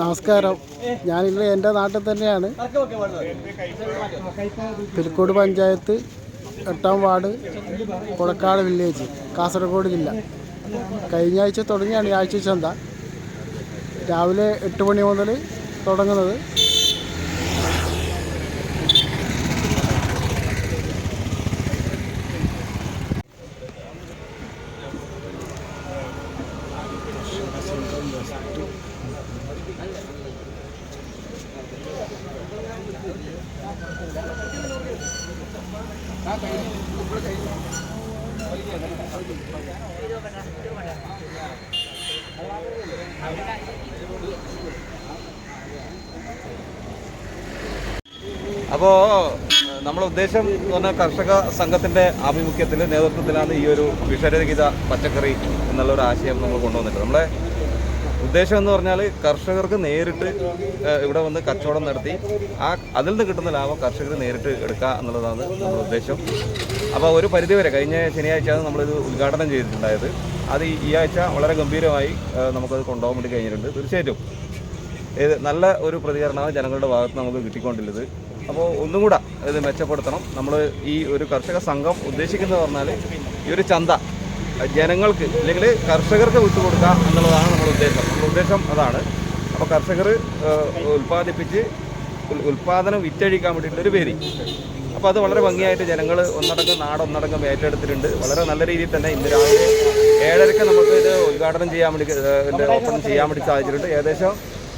നമസ്കാരം. ഞാനിന്ന് എന്റെ നാട്ടിൽ തന്നെയാണ്. തിരുക്കോട് പഞ്ചായത്ത് എട്ടാം വാർഡ് കൊളക്കാട് വില്ലേജ് കാസർഗോഡ് ജില്ല. കഴിഞ്ഞ ആഴ്ച തുടങ്ങിയാണ് ഈ ആഴ്ച ചന്ത. രാവിലെ എട്ട് മണി മുതൽ തുടങ്ങുന്നത്. അപ്പോൾ നമ്മളെ ഉദ്ദേശം എന്ന് പറഞ്ഞാൽ കർഷക സംഘത്തിന്റെ ആഭിമുഖ്യത്തിൽ നേതൃത്വത്തിലാണ് ഈ ഒരു വിഷരഹിത പച്ചക്കറി എന്നുള്ള ഒരു ആശയം നമ്മൾ കൊണ്ടുവന്നിട്ട് നമ്മളെ ഉദ്ദേശം എന്ന് പറഞ്ഞാൽ കർഷകർക്ക് നേരിട്ട് ഇവിടെ വന്ന് കച്ചവടം നടത്തി ആ അതിൽ നിന്ന് കിട്ടുന്ന ലാഭം കർഷകർ നേരിട്ട് എടുക്കുക എന്നുള്ളതാണ് നമ്മുടെ ഉദ്ദേശം. അപ്പോൾ ഒരു പരിധിവരെ കഴിഞ്ഞ ശനിയാഴ്ചയാണ് നമ്മളിത് ഉദ്ഘാടനം ചെയ്തിട്ടുണ്ടായത്. അത് ഈ- ആഴ്ച വളരെ ഗംഭീരമായി നമുക്കത് കൊണ്ടുപോകാൻ വേണ്ടി കഴിഞ്ഞിട്ടുണ്ട്. തീർച്ചയായിട്ടും ഇത് നല്ല ഒരു പ്രതികരണമാണ് ജനങ്ങളുടെ ഭാഗത്ത് നമുക്ക് കിട്ടിക്കൊണ്ടുള്ളത് അപ്പോൾ ഒന്നും കൂടെ ഇത് മെച്ചപ്പെടുത്തണം. നമ്മൾ ഈ ഒരു കർഷക സംഘം ഉദ്ദേശിക്കുന്നത് പറഞ്ഞാൽ ഈ ഒരു ചന്ത ജനങ്ങൾക്ക് അല്ലെങ്കിൽ കർഷകർക്ക് വിട്ടുകൊടുക്കുക എന്നുള്ളതാണ് നമ്മുടെ ഉദ്ദേശം. ഉദ്ദേശം അതാണ്. അപ്പോൾ കർഷകർ ഉൽപ്പാദിപ്പിച്ച് ഉൽ- ഉൽപ്പാദനം വിറ്റഴിക്കാൻ വേണ്ടിയിട്ടുള്ളൊരു പേര്. അപ്പോൾ അത് വളരെ ഭംഗിയായിട്ട് ജനങ്ങൾ ഒന്നടങ്കം നാടൊന്നടങ്കം ഏറ്റെടുത്തിട്ടുണ്ട്. വളരെ നല്ല രീതിയിൽ തന്നെ ഇന്ന് രാവിലെ ഏഴരയ്ക്ക് നമുക്ക് ഇത് ഉദ്ഘാടനം ചെയ്യാൻ വേണ്ടി ഓപ്പൺ ചെയ്യാൻ വേണ്ടി സാധിച്ചിട്ടുണ്ട്. ഏകദേശം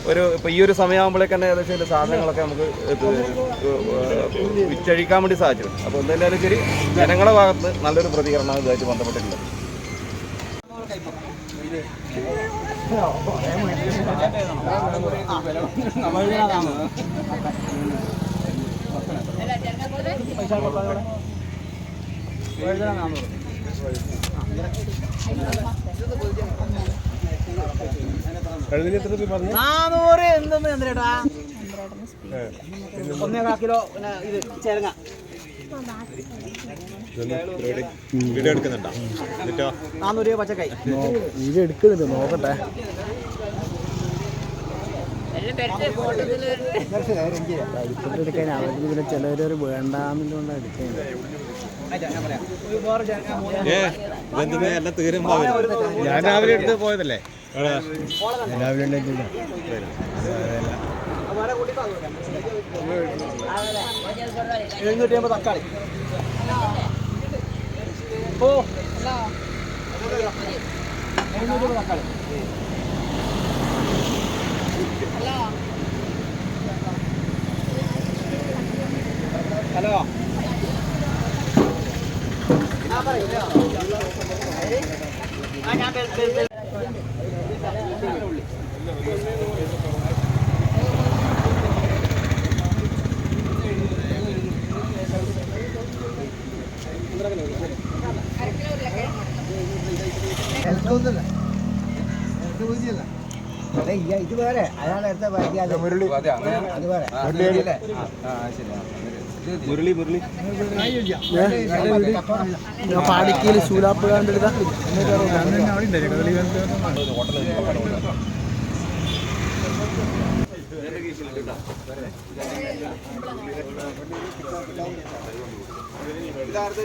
ഒരു ഇപ്പോൾ ഈ ഒരു സമയമാകുമ്പോഴേക്ക് തന്നെ ഏകദേശം ഇതിന്റെ സാധനങ്ങളൊക്കെ നമുക്ക് വിറ്റഴിക്കാൻ വേണ്ടി സാധിച്ചിട്ടുണ്ട്. അപ്പോൾ എന്തായാലും ശരി ജനങ്ങളുടെ ഭാഗത്ത് നല്ലൊരു പ്രതികരണമാണ് ഇതുമായിട്ട് ബന്ധപ്പെട്ടിട്ടുള്ളത്. നാനൂറ് എന്തെന്ന് ചന്ദ്രേട്ടാ? ഒന്നേകാ കിലോ ഇത് ചേരങ്ങ രൂപ നോക്കട്ടെ എടുക്കാൻ ഇതെന്തിനാ എല്ലാം തീരുമ്പോ ഞാൻ രാവിലെ എടുത്ത് പോയതല്ലേ രാവിലെ എഴുന്നൂറ്റി തക്കാളി. ഓ. എഴുന്നൂറ്റി തക്കാളി. ഹലോ. ഇത് വേറെ അതാണ് അടുത്ത വായിക്കാതെ മുരളി. അത് വേറെ മുരളി മുരളി. പാടിക്കയിൽ ശൂലാപ്പ് കണ്ടെടുത്ത ഇതാർത്ത്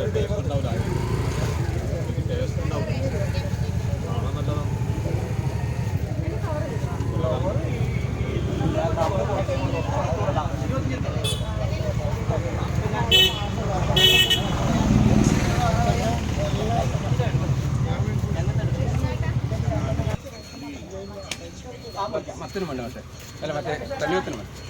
അതിന്റെ ടേസ്റ്റ് ഉണ്ടാവില്ല എനിക്ക് ടേസ്റ്റ് ഉണ്ടാവില്ല കാണാൻ നല്ലതാണ് മത്തിനും വേണ്ട പക്ഷേ അല്ല മറ്റേ തണ്ണിയത്തിനും വേണ്ട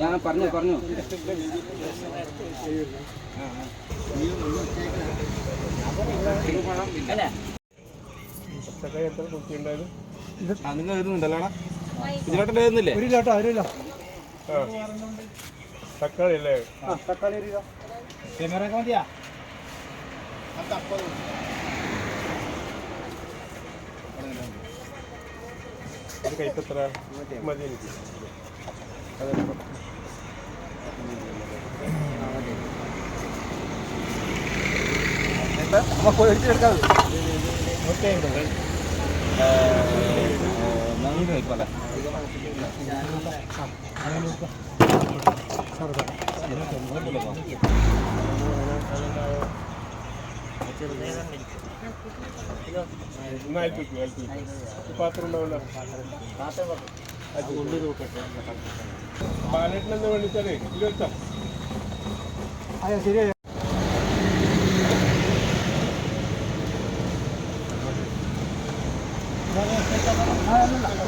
ഞാൻ പറഞ്ഞു പറഞ്ഞു. ആ നിങ്ങൾ എഴുതുന്നുണ്ടല്ലോ ഇതിലോട്ടെ എഴുതുന്നില്ലേ? ഒരു ലോട്ടോ ഒരു കിലോ തക്കാളി അല്ലേ തക്കാളി ഒരു കിലോ. ക്യാമറ മതിയാ? ഒരു കൈപ്പത്ര മതി. എനിക്ക് നമുക്ക് ഒഴിച്ചെടുക്കാം നന്ദി പാത്രം ഉണ്ടാവില്ല ബാലേട്ടൻ എന്ന് വിളിച്ചാലേ ഇരുപത്തോ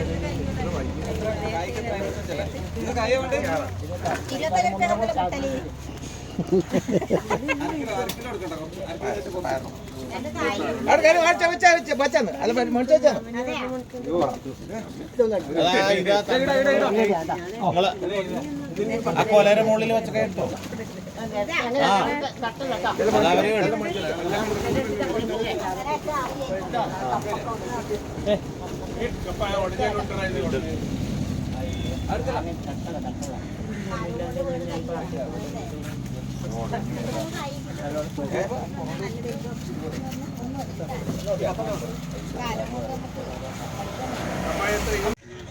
ഗണേശ ആ. കൊലയുടെ മുകളിൽ വെച്ച കേട്ടോ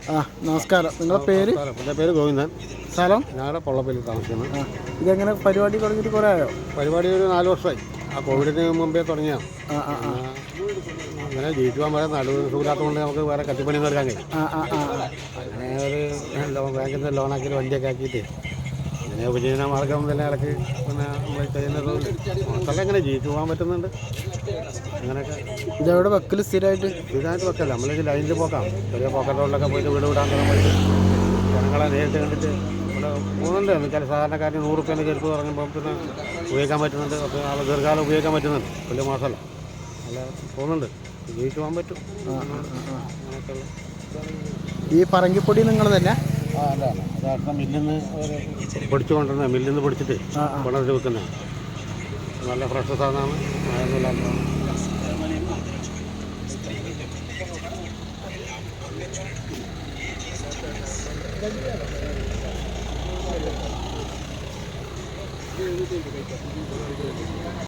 ആ നമസ്കാരം. നിങ്ങളുടെ പേര്? എന്റെ പേര് ഗോവിന്ദൻ. സ്ഥലം? ഞങ്ങളുടെ പൊള്ളപ്പല്ലിൽ താമസിക്കുന്നത് ഇതെങ്ങനെ പരിപാടി തുടങ്ങിയിട്ട് കുറേ ആയോ? പരിപാടി ഒരു നാല് വർഷമായി. ആ കോവിഡിന് മുമ്പേ തുടങ്ങിയാണ് ആ ആ. ആ അങ്ങനെ ജീവിക്കുവാൻ വരെ നടുവ് സുഖമില്ലാത്തതുകൊണ്ട് നമുക്ക് വേറെ കട്ടിപ്പണി എടുക്കാൻ കഴിയും. അങ്ങനെ ഒരു ലോൺ ബാങ്കിൽ നിന്ന് ലോണാക്കി വണ്ടിയൊക്കെ ആക്കിയിട്ട് അങ്ങനെ ഉപജീവന മാർഗം തന്നെ ഇടയ്ക്ക് പിന്നെ നമ്മൾ ചെയ്യുന്നത് മക്കളെ അങ്ങനെ ജീവിച്ചു പോകാൻ പറ്റുന്നുണ്ട്. അങ്ങനെയൊക്കെ ഇതവിടെ വെക്കൽ സ്ഥിരമായിട്ട്? സ്ഥിരമായിട്ട് വെക്കല്ല. നമ്മൾ ലൈനിൽ പോക്കാം. ചെറിയ പോക്കറ്റ് റോഡിലൊക്കെ പോയിട്ട് വീട് വിടാൻ പോയിട്ട് ജനങ്ങളെ നേരിട്ട് കണ്ടിട്ട് ഇവിടെ പോകുന്നുണ്ട്. എന്നുവെച്ചാൽ സാധാരണക്കാരന് നൂറ് റുപ്യേന്റെ ചെരുപ്പ് പറഞ്ഞപ്പോൾ പിന്നെ ഉപയോഗിക്കാൻ പറ്റുന്നുണ്ട്. അപ്പോൾ ആൾ ദീർഘകാലം ഉപയോഗിക്കാൻ പറ്റുന്നുണ്ട്. വലിയ മാസമല്ല അല്ല പോകുന്നുണ്ട്. ജീവിച്ചു പോകാൻ പറ്റും ഈ പറങ്കിപ്പൊടി നിങ്ങൾ തന്നെ? നിന്ന് പൊടിച്ചു കൊണ്ടുവന്ന മില്ലിൽ നിന്ന് പൊടിച്ചിട്ട് കൊണ്ടുവന്നിട്ട് വെക്കുന്നത് നല്ല ഫ്രഷ് സാധനമാണ്.